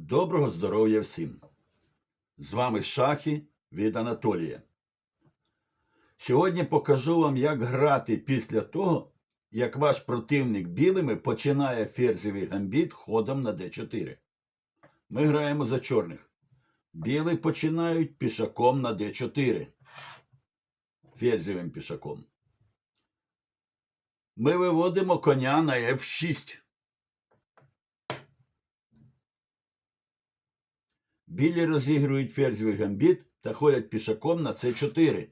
Доброго здоров'я всім! З вами шахи від Анатолія. Сьогодні покажу вам, як грати після того, як ваш противник білими починає ферзевий гамбіт ходом на d4. Ми граємо за чорних. Білі починають пішаком на d4. Ферзевим пішаком. Ми виводимо коня на f6. Білі розігрують ферзьовий гамбіт та ходять пішаком на c4.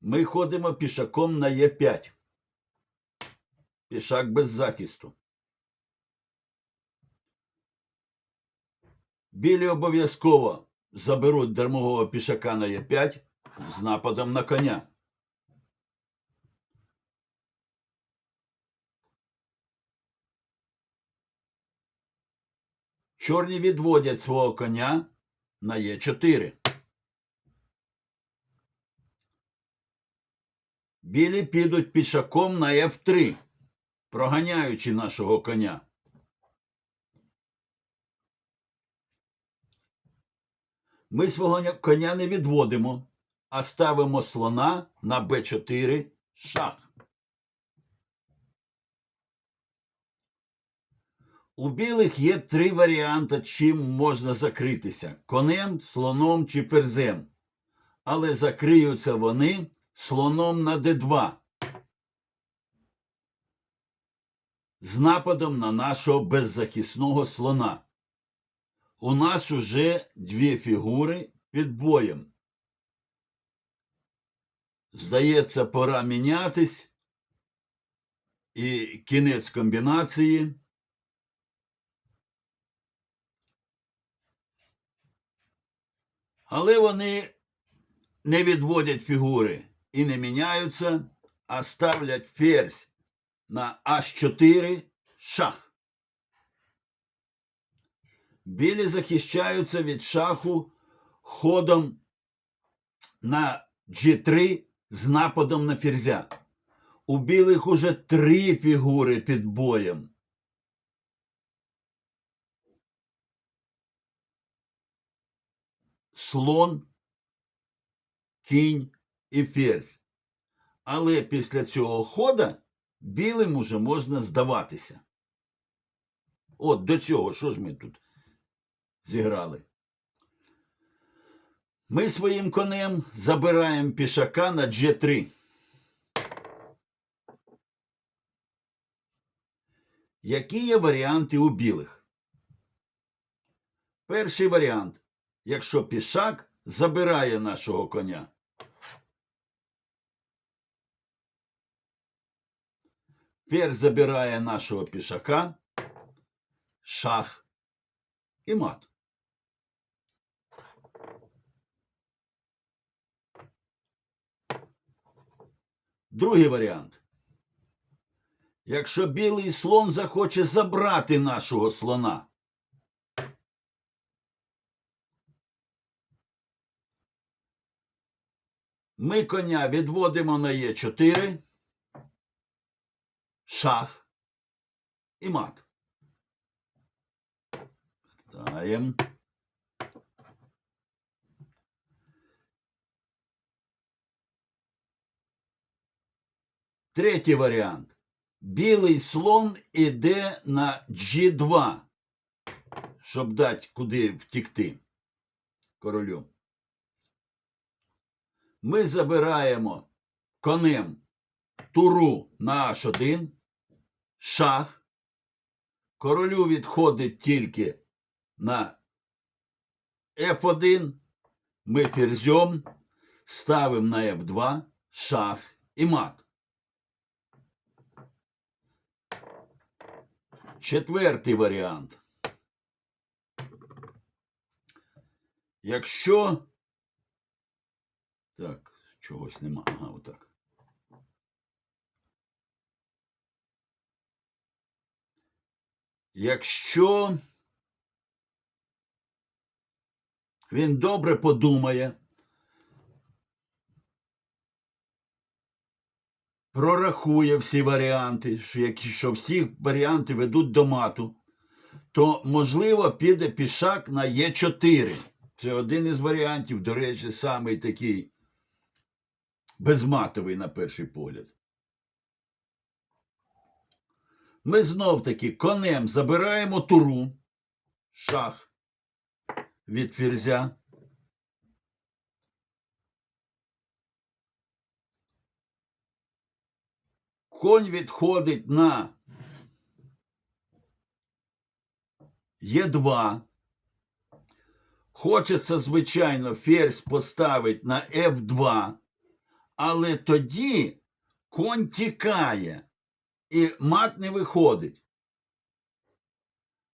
Ми ходимо пішаком на e5. Пішак без захисту. Білі обов'язково заберуть дармового пішака на e5 з нападом на коня. Чорні відводять свого коня на Е4. Білі підуть пішаком на F3, проганяючи нашого коня. Ми свого коня не відводимо, а ставимо слона на Б4 шах. У білих є три варіанти, чим можна закритися: конем, слоном чи перзем. Але закриються вони слоном на Д2 з нападом на нашого беззахисного слона. У нас уже дві фігури під боєм. Здається, пора мінятись. І кінець комбінації. Але вони не відводять фігури і не міняються, а ставлять ферзь на H4 шах. Білі захищаються від шаху ходом на G3 з нападом на ферзя. У білих уже три фігури під боєм. Слон, кінь і ферзь. Але після цього хода білим уже можна здаватися. От до цього, що ж ми тут зіграли? Ми своїм конем забираємо пішака на G3. Які є варіанти у білих? Перший варіант якщо пішак забирає нашого коня. Ферзь забирає нашого пішака, шах і мат. Другий варіант. Якщо білий слон захоче забрати нашого слона, Ми коня відводимо на Е4, шах і мат. Вертаємо. Третій варіант. Білий слон іде на G2, щоб дати куди втікти королю ми забираємо конем туру на H1, шах. Королю відходить тільки на F1. Ми ферзьом ставимо на F2, шах і мат. Четвертий варіант. Якщо так, чогось нема. Ага, отак. Якщо він добре подумає, прорахує всі варіанти, що, всі варіанти ведуть до мату, то, можливо, піде пішак на Е4. Це один із варіантів, до речі, самий такий безматовий на перший погляд. Ми знов таки конем забираємо туру, шах від ферзя. Конь відходить на Е2. Хочеться, звичайно, ферзь поставити на F2, але тоді конь тікає і мат не виходить.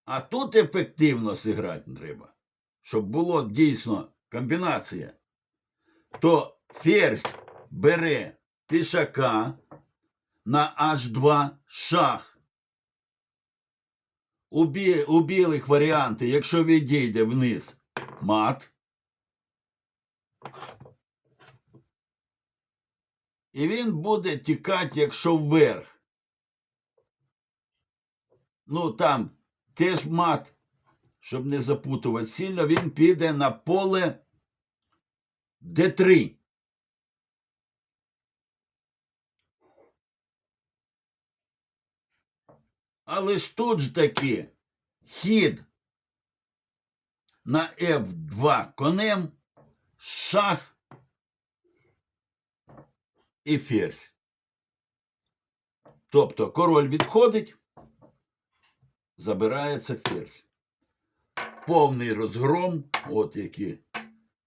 А тут ефективно зіграти треба, щоб було дійсно комбінація. То ферзь бере пішака на H2 шах. У, бі, у білих варіанти, якщо відійде вниз мат. І він буде тікати, якщо вверх. Ну там теж мат, щоб не запутувати сильно, він піде на поле Д3. Але ж тут ж таки хід на F2 конем, шах і ферзь. Тобто король відходить, забирається ферзь. Повний розгром, от які,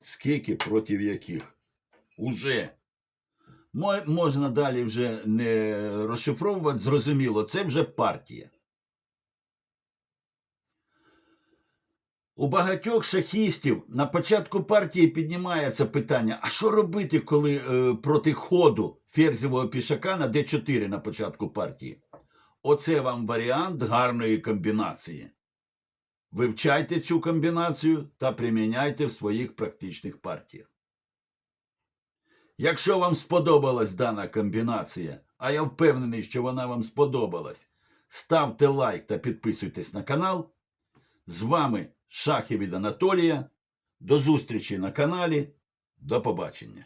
скільки проти яких. Уже. Можна далі вже не розшифровувати, зрозуміло, це вже партія. У багатьох шахістів на початку партії піднімається питання: а що робити, коли е, проти ходу ферзевого пішака на d4 на початку партії? Оце вам варіант гарної комбінації. Вивчайте цю комбінацію та приміняйте в своїх практичних партіях. Якщо вам сподобалась дана комбінація, а я впевнений, що вона вам сподобалась, ставте лайк та підписуйтесь на канал. З вами Шахи від Анатолія. До зустрічі на каналі. До побачення.